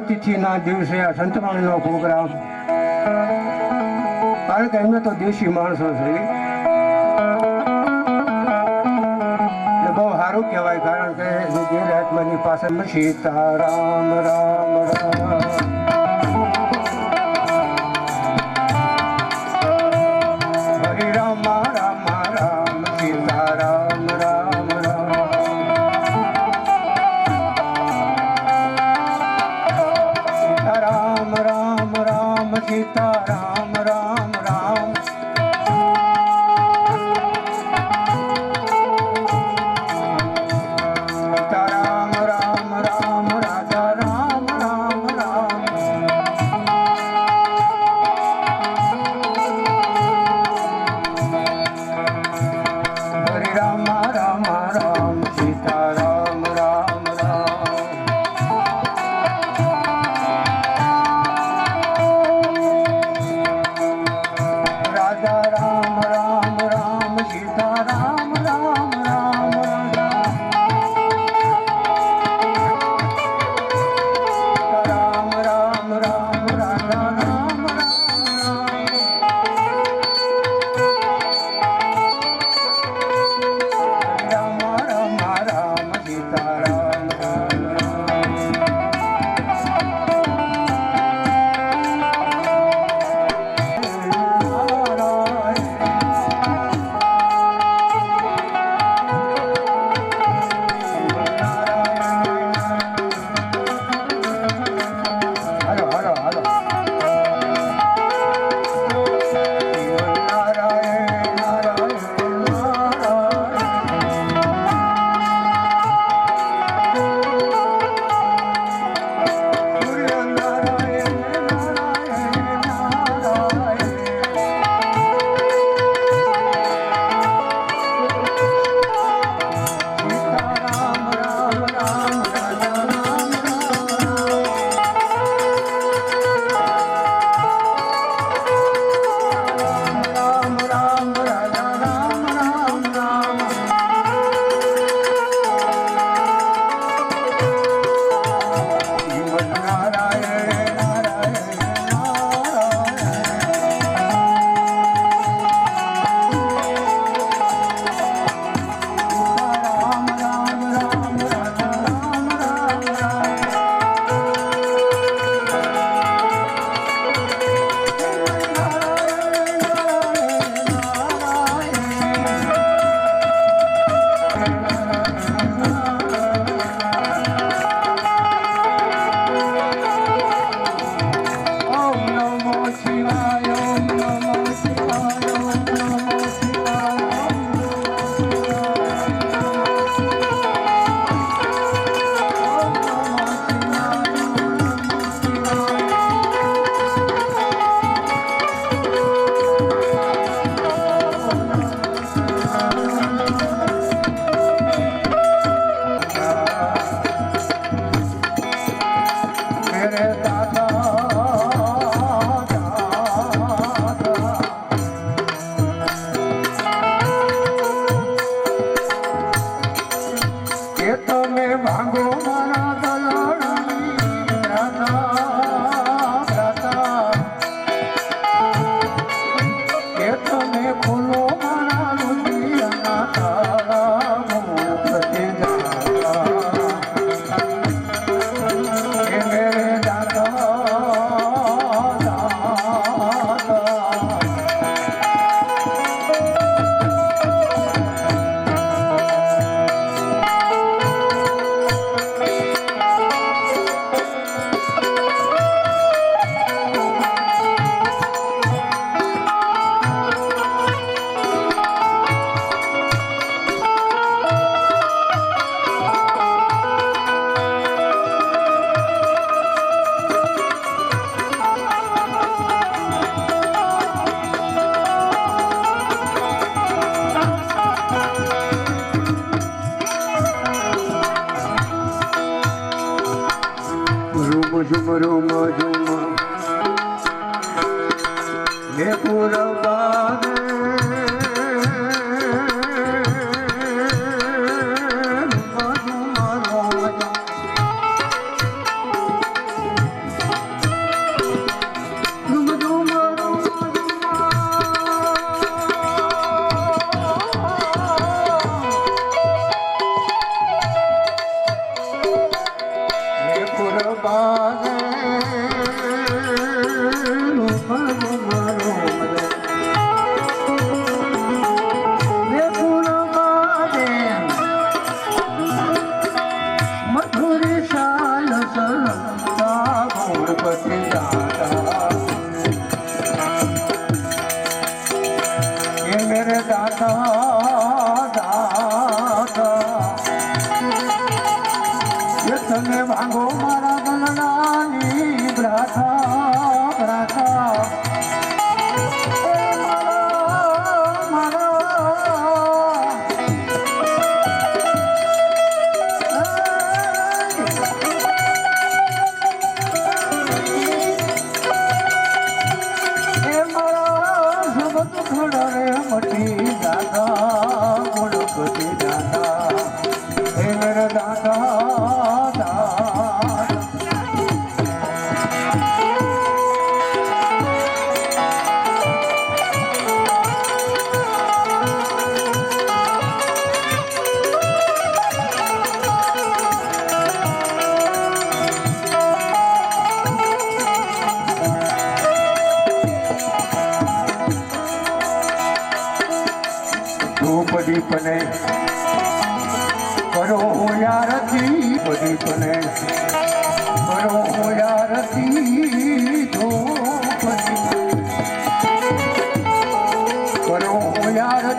જન્મતિથિના દિવસે આ સંતવાણીનો પ્રોગ્રામ. કારણ કે એમને તો દેશી માણસો છે. બહુ સારું કહેવાય, કારણ કે જે રાતમાંની પાસે નથી. તારામ રામ રામ. থাকে তারা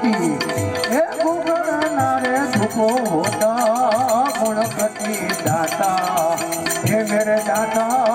પ્રગટી હે ગુણના રે ધૂપો હોતા ગુણ દાતા હે મેરે દાતા.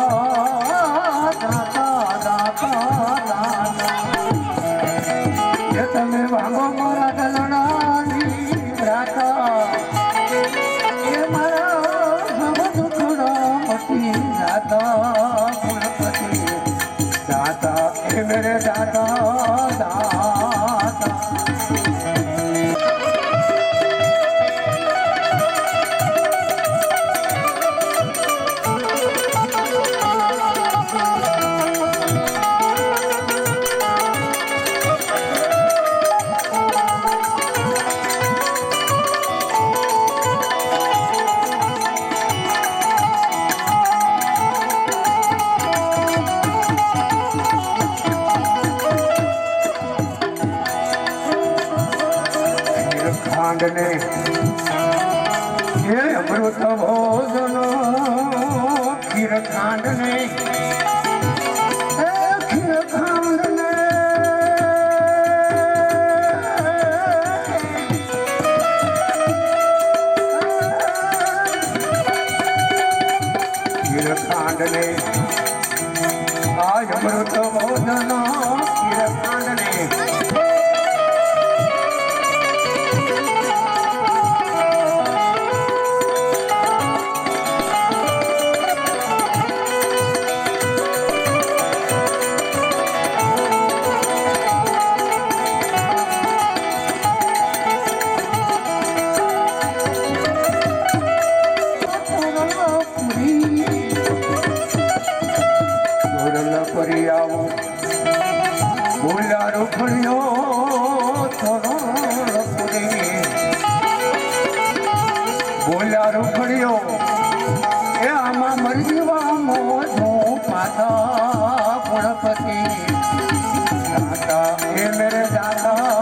ભણ્યો તરફરી બોલ્યા રૂખડ્યો એ આમાં મરજીવા મોઢું પાતા ગુણપતિ દાતા એ મેરે દાતા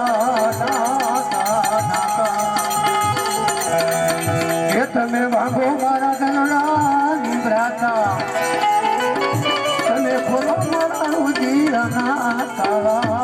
તમે વાગો મારા ધનના નિભરાતા તમે ખોલો મારા રુધિરના